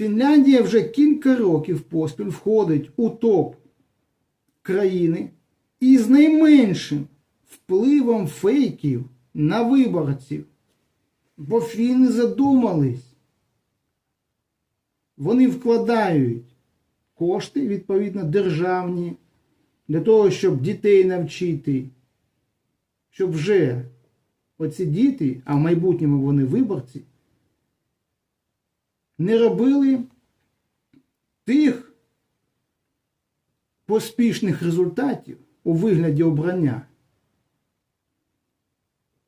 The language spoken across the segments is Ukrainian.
Фінляндія вже кілька років поспіль входить у топ країни із найменшим впливом фейків на виборців. Бо фіни задумались. Вони вкладають кошти, відповідно, державні, для того, щоб дітей навчити, щоб вже оці діти, а в майбутньому вони виборці, не робили тих поспішних результатів у вигляді обрання,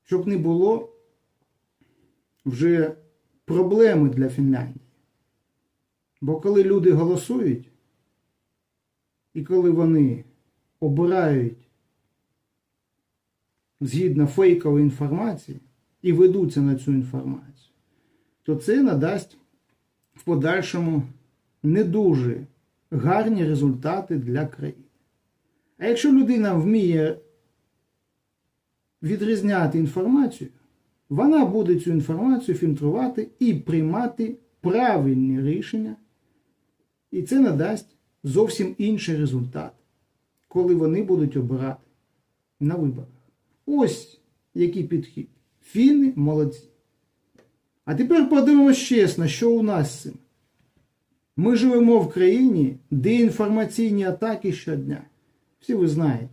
щоб не було вже проблеми для Фінляндії. Бо коли люди голосують, і коли вони обирають згідно фейкової інформації і ведуться на цю інформацію, то це надасть в подальшому не дуже гарні результати для країни. А якщо людина вміє відрізняти інформацію, вона буде цю інформацію фільтрувати і приймати правильні рішення, і це надасть зовсім інший результат, коли вони будуть обирати на виборах. Ось який підхід. Фіни молодці. А тепер подивимось чесно, що у нас з цим. Ми живемо в країні, де інформаційні атаки щодня. Всі ви знаєте.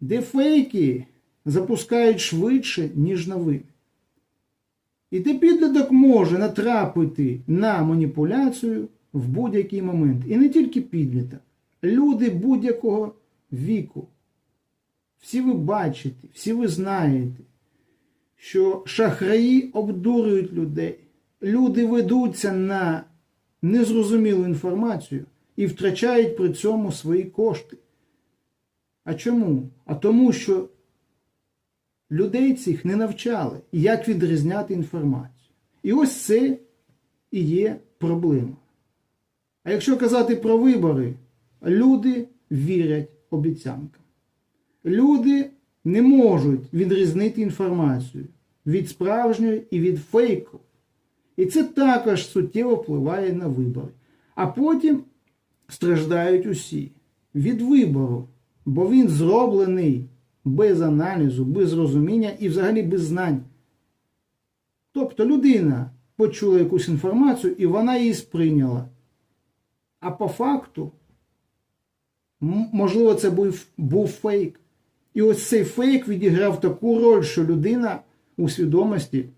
Де фейки запускають швидше, ніж новини. І де підліток може натрапити на маніпуляцію в будь-який момент. І не тільки підліток. Люди будь-якого віку. Всі ви бачите, всі ви знаєте, що шахраї обдурюють людей. Люди ведуться на незрозумілу інформацію і втрачають при цьому свої кошти. А чому? А тому, що людей цих не навчали, як відрізняти інформацію. І ось це і є проблема. А якщо казати про вибори, люди вірять обіцянкам. Люди не можуть відрізнити інформацію від справжньої і від фейку. І це також суттєво впливає на вибори. А потім страждають усі від вибору, бо він зроблений без аналізу, без розуміння і взагалі без знань. Тобто людина почула якусь інформацію і вона її сприйняла. А по факту, можливо, це був, був фейк. І ось цей фейк відіграв таку роль, що людина у свідомості